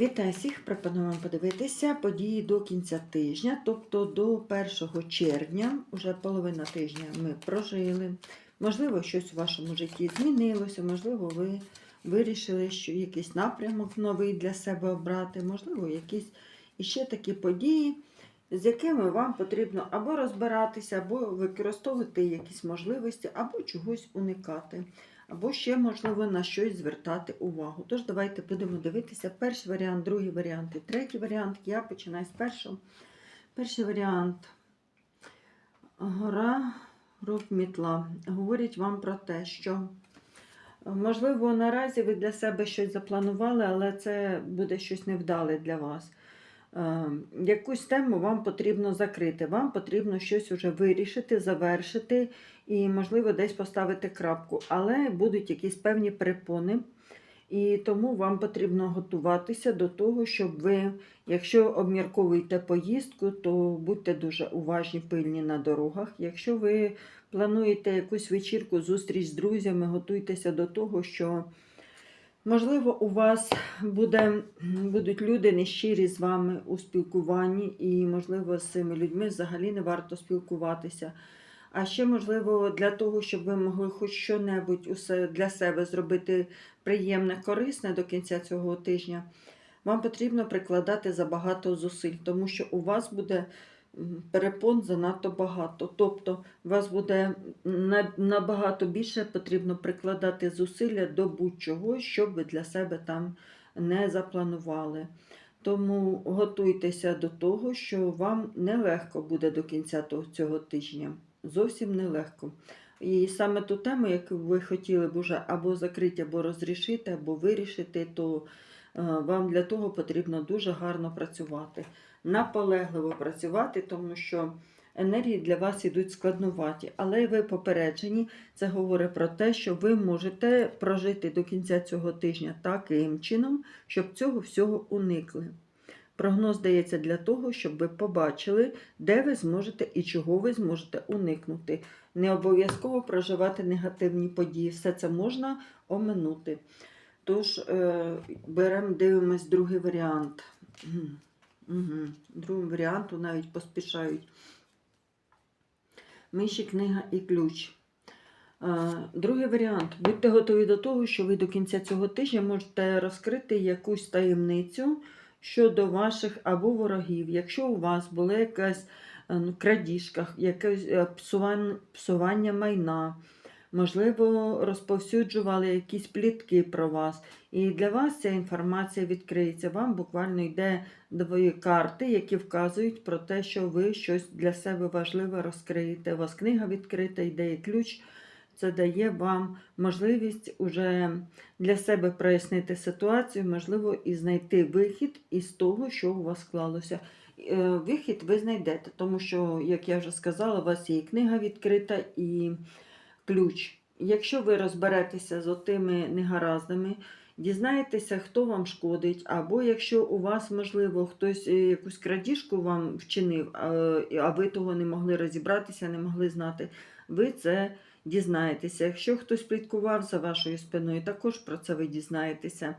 Вітаю всіх! Пропоную вам подивитися події до кінця тижня, тобто до 1 червня, уже половина тижня ми прожили. Можливо, щось у вашому житті змінилося, можливо, ви вирішили, що якийсь напрямок новий для себе обрати, можливо, якісь іще такі події, з якими вам потрібно або розбиратися, або використовувати якісь можливості, або чогось уникати. Або ще, можливо, на щось звертати увагу. Тож, давайте будемо дивитися перший варіант, другий варіант і третій варіант. Я починаю з першого. Перший варіант гора Рокмітла говорить вам про те, що, можливо, наразі ви для себе щось запланували, але це буде щось невдале для вас. Е, Якусь тему вам потрібно закрити, вам потрібно щось уже вирішити, завершити і, можливо, десь поставити крапку. Але будуть якісь певні перепони, і тому вам потрібно готуватися до того, щоб ви, якщо обмірковуєте поїздку, то будьте дуже уважні, пильні на дорогах. Якщо ви плануєте якусь вечірку, зустріч з друзями, готуйтеся до того, що. Можливо, у вас буде, будуть люди нещирі з вами у спілкуванні, і, можливо, з цими людьми взагалі не варто спілкуватися. А ще, можливо, для того, щоб ви могли хоч що-небудь для себе зробити приємне, корисне до кінця цього тижня, вам потрібно прикладати забагато зусиль, тому що у вас буде перепон занадто багато. Тобто, вас буде набагато більше потрібно прикладати зусилля до будь-чого, що ви для себе там не запланували. Тому готуйтеся до того, що вам нелегко буде до кінця цього тижня. Зовсім нелегко. І саме ту тему, яку ви хотіли б уже або закрити, або розрішити, або вирішити, то вам для того потрібно дуже гарно працювати, наполегливо працювати, тому що енергії для вас ідуть складнуваті. Але ви попереджені, це говорить про те, що ви можете прожити до кінця цього тижня таким чином, щоб цього всього уникли. Прогноз дається для того, щоб ви побачили, де ви зможете і чого ви зможете уникнути. Не обов'язково проживати негативні події. Все це можна оминути. Тож, е, беремо, дивимось другий варіант. Угу. Другому варіанту навіть поспішають. Миші, книга і ключ. Е, Другий варіант. Будьте готові до того, що ви до кінця цього тижня можете розкрити якусь таємницю щодо ваших або ворогів. Якщо у вас була якась е, ну, крадіжка, якесь псування майна, можливо, розповсюджували якісь плітки про вас. І для вас ця інформація відкриється. Вам буквально йде дві карти, які вказують про те, що ви щось для себе важливе розкриєте. У вас книга відкрита, йде і ключ. Це дає вам можливість уже для себе прояснити ситуацію, можливо, і знайти вихід із того, що у вас склалося. Е, Вихід ви знайдете, тому що, як я вже сказала, у вас є і книга відкрита, і ключ. Якщо ви розберетеся з отими негараздами, дізнаєтеся, хто вам шкодить, або якщо у вас, можливо, хтось е, якусь крадіжку вам вчинив, а ви того не могли розібратися, не могли знати, ви це дізнаєтеся. Якщо хтось пліткував за вашою спиною, також про це ви дізнаєтеся.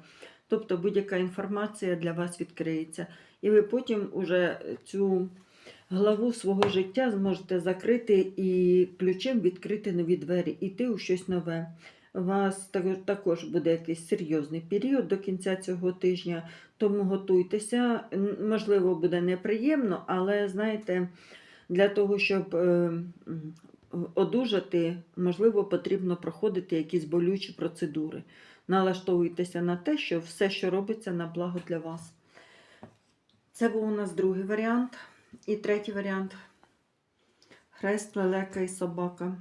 Тобто будь-яка інформація для вас відкриється. І ви потім уже цю главу свого життя зможете закрити і ключем відкрити нові двері, іти у щось нове. У вас також буде якийсь серйозний період до кінця цього тижня, тому готуйтеся. Можливо, буде неприємно, але знаєте, для того, щоб е, одужати, можливо, потрібно проходити якісь болючі процедури. Налаштовуйтеся на те, що все, що робиться, на благо для вас. Це був у нас другий варіант. І третій варіант. Хрест, лелека і собака.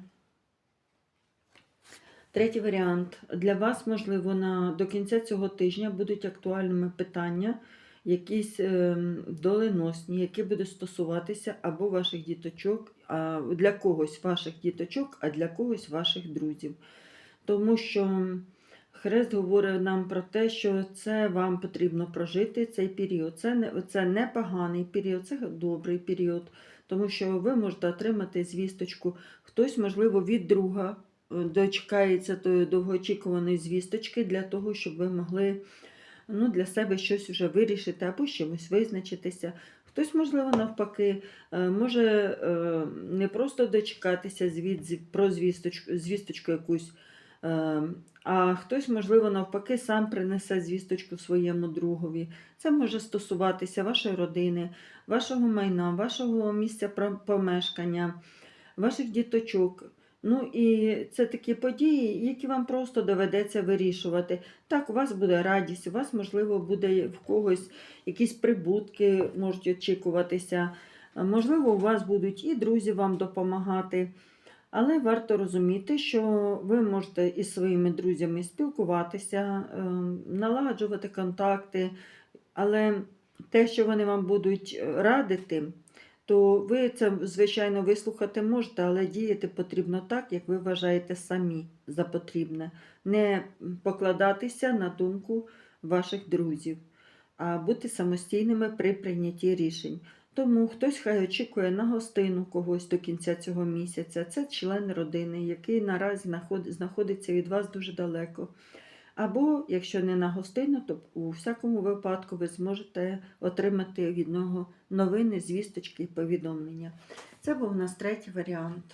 Третій варіант. Для вас, можливо, на, до кінця цього тижня будуть актуальними питання, якісь е, доленосні, які будуть стосуватися або ваших діточок, а, для когось ваших діточок, а для когось ваших друзів. Тому що Хрест говорить нам про те, що це вам потрібно прожити цей період. Це не, це не поганий період, це добрий період, тому що ви можете отримати звісточку. Хтось, можливо, від друга е, дочекається тої довгоочікуваної звісточки для того, щоб ви могли ну, для себе щось вже вирішити або чимось визначитися. Хтось, можливо, навпаки, е, може е, не просто дочекатися звіт, про звісточку, звісточку якусь, а хтось, можливо, навпаки, сам принесе звісточку своєму другові. Це може стосуватися вашої родини, вашого майна, вашого місця помешкання, ваших діточок. Ну і це такі події, які вам просто доведеться вирішувати. Так, у вас буде радість, у вас, можливо, буде в когось якісь прибутки можуть очікуватися. Можливо, у вас будуть і друзі вам допомагати. Але варто розуміти, що ви можете із своїми друзями спілкуватися, ем, налагоджувати контакти, але те, що вони вам будуть е, радити, то ви це, звичайно, вислухати можете, але діяти потрібно так, як ви вважаєте самі за потрібне. Не покладатися на думку ваших друзів, а бути самостійними при прийнятті рішень. Тому хтось хай очікує на гостину когось до кінця цього місяця. Це член родини, який наразі знаходиться від вас дуже далеко. Або, якщо не на гостину, то у всякому випадку ви зможете отримати від нього новини, звісточки і повідомлення. Це був у нас третій варіант.